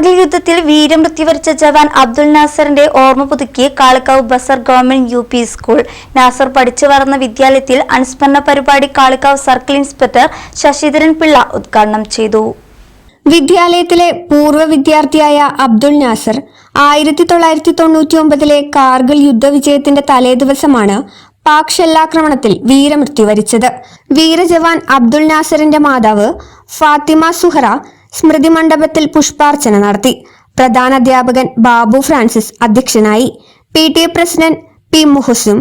കാർഗിൽ യുദ്ധത്തിൽ വീരമൃത്യു വരിച്ച ജവാൻ അബ്ദുൽ നാസറിന്റെ ഓർമ്മ പുതുക്കി Kalikavu Bazar government U P school. Nasar പഠിച്ചു വളർന്ന വിദ്യാലയത്തിൽ അനുസ്മരണ പരിപാടി കാളിക്കാവ് സർക്കിൾ ഇൻസ്പെക്ടർ ശശിധരൻ പിള്ള ഉദ്ഘാടനം ചെയ്തു. വിദ്യാലയത്തിലെ പൂർവ വിദ്യാർത്ഥിയായ അബ്ദുൾ നാസർ ആയിരത്തി തൊള്ളായിരത്തി തൊണ്ണൂറ്റി ഒമ്പതിലെ കാർഗിൽ യുദ്ധവിജയത്തിന്റെ തലേദിവസമാണ് പാക് ഷെല്ലാക്രമണത്തിൽ വീരമൃത്യു വരിച്ചത് വീരജവാൻ അബ്ദുൾ നാസറിന്റെ മാതാവ് ഫാത്തിമ സുഹറ സ്മൃതി മണ്ഡപത്തിൽ പുഷ്പാർച്ചന നടത്തി. പ്രധാന അധ്യാപകൻ ബാബു ഫ്രാൻസിസ് അധ്യക്ഷനായി. P T A president P Muhasum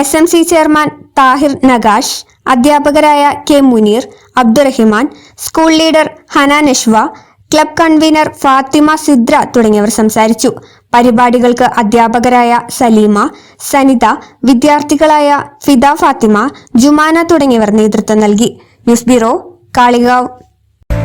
S M C chairman Thahir Nagash അധ്യാപകരായ K Muneer Abdurahiman school leader Hana Nashwa club convener Fathima Sidra തുടങ്ങിയവർ സംസാരിച്ചു. പരിപാടികൾക്ക് അധ്യാപകരായ സലീമ സനിത വിദ്യാർത്ഥികളായ ഫിദ ഫാത്തിമ ജുമാന തുടങ്ങിയവർ നേതൃത്വം നൽകി. News bureau Kalikavu.